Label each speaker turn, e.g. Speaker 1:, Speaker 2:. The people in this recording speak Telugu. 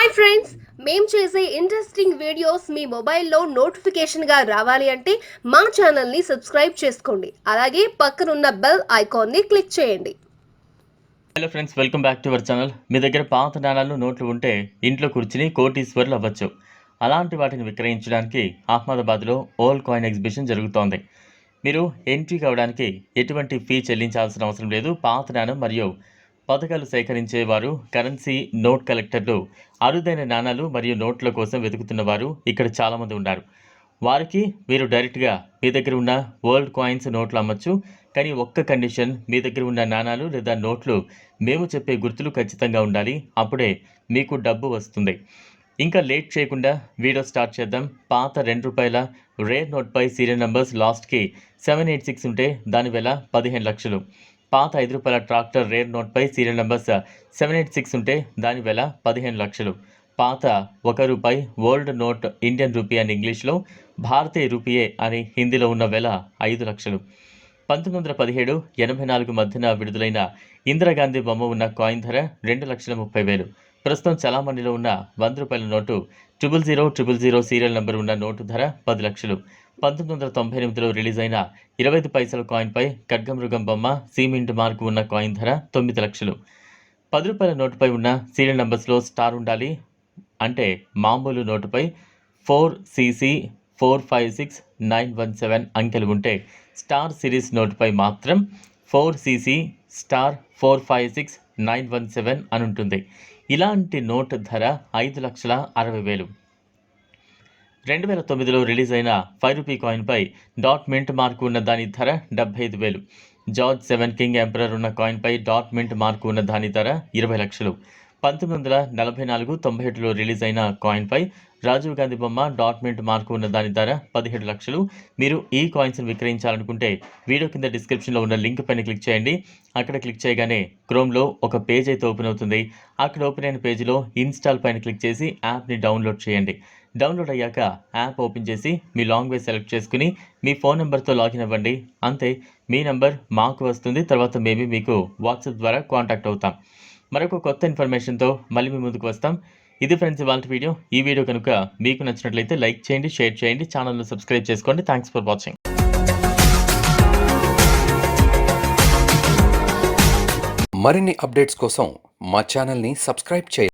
Speaker 1: హాయ్ ఫ్రెండ్స్ మేము చేసే ఇంట్రెస్టింగ్ వీడియోస్ మీ మొబైల్లో నోటిఫికేషన్గా రావాలి అంటే మా ఛానల్ని సబ్స్క్రైబ్ చేసుకోండి. అలాగే పక్కనున్న బెల్ ఐకాన్ని క్లిక్ చేయండి.
Speaker 2: Hello friends welcome back to our channel మీ దగ్గర పాత నాణాలు నోట్లు ఉంటే ఇంట్లో కూర్చుని కోటీశ్వర్లు అవ్వచ్చు. అలాంటి వాటిని విక్రయించడానికి అహ్మదాబాద్లో ఓల్డ్ కాయిన్ ఎగ్జిబిషన్ జరుగుతోంది. మీరు ఎంట్రీ కావడానికి ఎటువంటి ఫీ చెల్లించాల్సిన అవసరం లేదు. పాత నాణం మరియు పథకాలు సేకరించేవారు కరెన్సీ నోట్ కలెక్టర్లు అరుదైన నాణాలు మరియు నోట్ల కోసం వెతుకుతున్న వారు ఇక్కడ చాలామంది ఉన్నారు. వారికి మీరు డైరెక్ట్గా మీ దగ్గర ఉన్న వరల్డ్ కాయిన్స్ నోట్లు అమ్మచ్చు కానీ ఒక్క కండిషన్ మీ దగ్గర ఉన్న నాణాలు లేదా నోట్లు మేము చెప్పే గుర్తులు ఖచ్చితంగా ఉండాలి అప్పుడే మీకు డబ్బు వస్తుంది. ఇంకా లేట్ చేయకుండా వీడియో స్టార్ట్ చేద్దాం. పాత రెండు రూపాయల రేర్ నోట్పై సీరియల్ నెంబర్స్ లాస్ట్కి సెవెన్ ఎయిట్ సిక్స్ ఉంటే దాని వేల పదిహేను లక్షలు. పాత ఐదు రూపాయల tractor rare నోట్పై serial numbers seven eight six ఉంటే దాని వెల పదిహేను లక్షలు. పాత ఒక రూపాయి వరల్డ్ నోట్ ఇండియన్ రూపీ అని ఇంగ్లీష్లో భారతీయ రూపీయే అని హిందీలో ఉన్న వెల ఐదు లక్షలు. పంతొమ్మిది వందల పదిహేడు ఎనభై నాలుగు మధ్యన విడుదలైన ఇందిరాగాంధీ బొమ్మ ఉన్న కాయిన్ ధర రెండు లక్షల ముప్పై వేలు. ప్రస్తుతం చలామణిలో ఉన్న వంద రూపాయల note triple zero triple zero serial number ఉన్న నోటు ధర పది లక్షలు. పంతొమ్మిది వందల తొంభై ఎనిమిదిలో రిలీజ్ అయిన ఇరవై ఐదు పైసల కాయిన్పై ఖడ్గమృగం బొమ్మ సిమెంట్ మార్కు ఉన్న కాయిన్ ధర తొమ్మిది లక్షలు. పది రూపాయల నోటుపై ఉన్న సీరియల్ నెంబర్స్లో స్టార్ ఉండాలి అంటే మామూలు నోటుపై four CC four five six nine one seven అంకెలు ఉంటే స్టార్ సిరీస్ నోటుపై మాత్రం four CC star four five six nine one seven అని ఉంటుంది ఇలాంటి నోట్ ధర ఐదు లక్షల అరవై వేలు. రెండు వేల తొమ్మిదిలో రిలీజ్ అయిన ఫైవ్ రూపీ కాయిన్పై డాట్ మింట్ మార్కు ఉన్న దాని ధర డెబ్బై ఐదు వేలు. జార్జ్ సెవెన్ కింగ్ ఎంపరర్ ఉన్న కాయిన్పై డాట్ మింట్ మార్కు ఉన్న దాని ధర ఇరవై లక్షలు. పంతొమ్మిది వందల నలభై నాలుగు తొంభై ఏడులో రిలీజ్ అయిన కాయిన్పై రాజీవ్ గాంధీ బొమ్మ డాట్మెంట్ మార్కు ఉన్న దాని ధర పదిహేడు లక్షలు. మీరు ఈ కాయిన్స్ని విక్రయించాలనుకుంటే వీడియో కింద డిస్క్రిప్షన్లో ఉన్న లింక్ పైన క్లిక్ చేయండి. అక్కడ క్లిక్ చేయగానే క్రోమ్లో ఒక పేజ్ అయితే ఓపెన్ అవుతుంది. అక్కడ ఓపెన్ అయిన పేజీలో ఇన్స్టాల్ పైన క్లిక్ చేసి యాప్ని డౌన్లోడ్ చేయండి. డౌన్లోడ్ అయ్యాక యాప్ ఓపెన్ చేసి మీ లాంగ్వేజ్ సెలెక్ట్ చేసుకుని మీ ఫోన్ నెంబర్తో లాగిన్ అవ్వండి. అంతే మీ నెంబర్ మాకు వస్తుంది. తర్వాత మేబీ మీకు వాట్సాప్ ద్వారా కాంటాక్ట్ అవుతాం. మరొక కొత్త ఇన్ఫర్మేషన్తో మళ్ళీ మీ ముందుకు వస్తాం. ఇది ఫ్రెండ్స్ ఇవాళ వీడియో. ఈ వీడియో కనుక మీకు నచ్చినట్లయితే లైక్ చేయండి షేర్ చేయండి ఛానల్ను సబ్స్క్రైబ్ చేసుకోండి. Thanks for watching.
Speaker 3: మరిన్ని అప్డేట్స్ కోసం మా ఛానల్ని సబ్స్క్రైబ్ చేయండి.